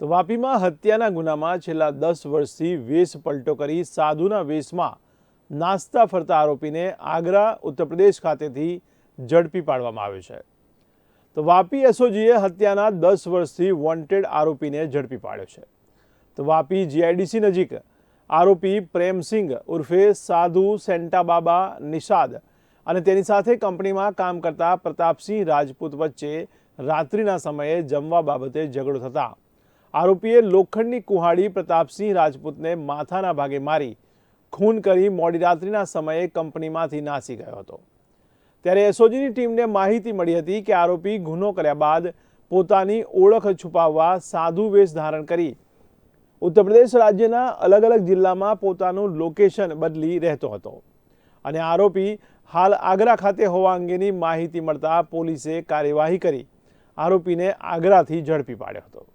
તો વાપીમાં હત્યાના ગુનામાં છેલ્લા દસ વર્ષથી વેશ પલટો કરી સાધુના વેશમાં નાસ્તા ફરતા આરોપીને આગ્રા ઉત્તરપ્રદેશ ખાતેથી ઝડપી પાડવામાં આવ્યો છે. તો વાપી એસઓજીએ હત્યાના દસ વર્ષથી વોન્ટેડ આરોપીને ઝડપી પાડ્યો છે. તો વાપી જીઆઈડીસી નજીક આરોપી પ્રેમસિંગ ઉર્ફે સાધુ સેન્ટા બાબા નિષાદ અને તેની સાથે કંપનીમાં કામ કરતા પ્રતાપસિંહ રાજપૂત વચ્ચે રાત્રિના સમયે જમવા બાબતે ઝઘડો થતા આરોપીએ લોખંડની કુહાડી પ્રતાપસિંહ રાજપૂતને માથાના ભાગે મારી, ખૂન કરી મોડી રાત્રિના સમયે કંપનીમાંથી નાસી ગયો હતો. ત્યારે એસઓજીની ટીમને માહિતી મળી હતી કે આરોપી ગુનો કર્યા બાદ પોતાની ઓળખ છુપાવવા સાધુ વેશ ધારણ કરી ઉત્તર પ્રદેશ રાજ્યના અલગ અલગ જિલ્લામાં પોતાનું લોકેશન બદલી રહેતો હતો. અને આરોપી હાલ આગ્રા ખાતે હોવા અંગેની માહિતી મળતા પોલીસે કાર્યવાહી કરી આરોપીને આગ્રાથી ઝડપી પાડ્યો હતો.